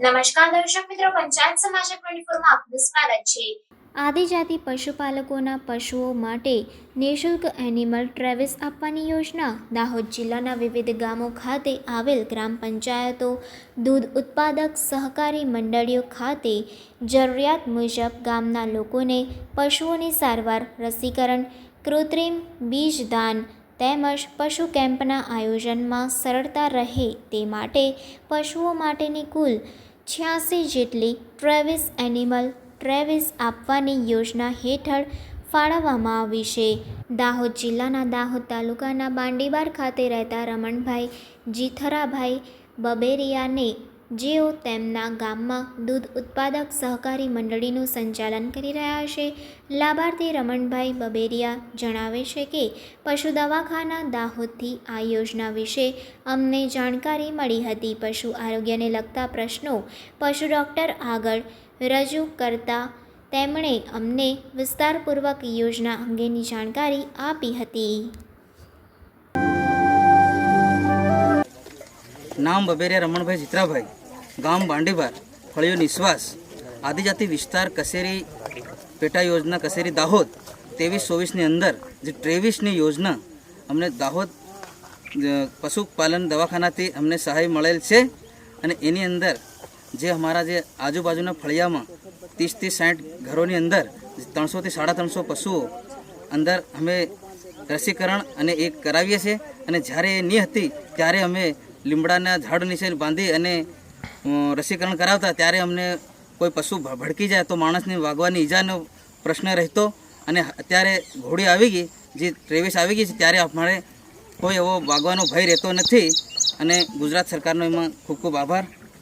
નમસ્કાર દર્શક મિત્રો, પંચાયત સમાચાર ટ્વેન્ટી આપનું સ્વાગત છે. આદિજાતિ પશુપાલકોના પશુઓ માટે નિઃશુલ્ક એનિમલ ટ્રેવિસ આપવાની યોજના દાહોદ જિલ્લાના વિવિધ ગામો ખાતે આવેલ ગ્રામ પંચાયતો, દૂધ ઉત્પાદક સહકારી મંડળીઓ ખાતે જરૂરિયાત મુજબ ગામના લોકોને પશુઓની સારવાર, રસીકરણ, કૃત્રિમ બીજદાન તેમજ પશુ કેમ્પના આયોજનમાં સરળતા રહે તે માટે પશુઓ માટેની કુલ છ્યાસી જેટલી ટ્રેવિસ એનિમલ ટ્રેવિસ આપવાની યોજના હેઠળ ફાળવવામાં આવી છે. દાહોદ જિલ્લાના દાહોદ તાલુકાના બાંડીબાર ખાતે રહેતા રમણભાઈ જીથરાભાઈ બબેરિયાને જેઓ તેમના ગામમાં દૂધ ઉત્પાદક સહકારી મંડળીનું સંચાલન કરી રહ્યા છે, લાભાર્થી રમણભાઈ બબેરિયા જણાવે છે કે પશુ દવાખાના દાહોદથી આ યોજના વિશે અમને જાણકારી મળી હતી. પશુ આરોગ્યને લગતા પ્રશ્નો પશુ ડૉક્ટર આગળ રજૂ કરતા તેમણે અમને વિસ્તારપૂર્વક યોજના અંગેની જાણકારી આપી હતી. નામ બબેરિયા રમણભાઈ ચિત્રાભાઈ ગામ બાંડીબાર, ફળિયો નિશ્વાસ આદિજાતિ વિસ્તાર કસેરી પેટા યોજના કસેરી દાહોદ, ત્રેવીસ ચોવીસની અંદર જે ત્રેવીસની યોજના અમને દાહોદ પશુપાલન દવાખાનાથી અમને સહાય મળેલ છે અને એની અંદર જે અમારા જે આજુબાજુના ફળિયામાં ત્રીસથી સાઠ ઘરોની અંદર ત્રણસોથી સાડા ત્રણસો પશુઓ અંદર અમે રસીકરણ અને એ કરાવીએ છીએ અને જ્યારે એ નહીં હતી ત્યારે અમે લીમડાના ઝાડ નીચે બાંધી અને રસીકરણ કરાવતા ત્યારે અમને કોઈ પશુ ભડકી જાય તો માણસને વાગવાની ઈજાનો પ્રશ્ન રહેતો અને અત્યારે ઘોડી આવી ગઈ, જે ત્રેવીસ આવી ગઈ છે ત્યારે અમારે કોઈ એવો વાગવાનો ભય રહેતો નથી અને ગુજરાત સરકારનો એમાં ખૂબ ખૂબ આભાર.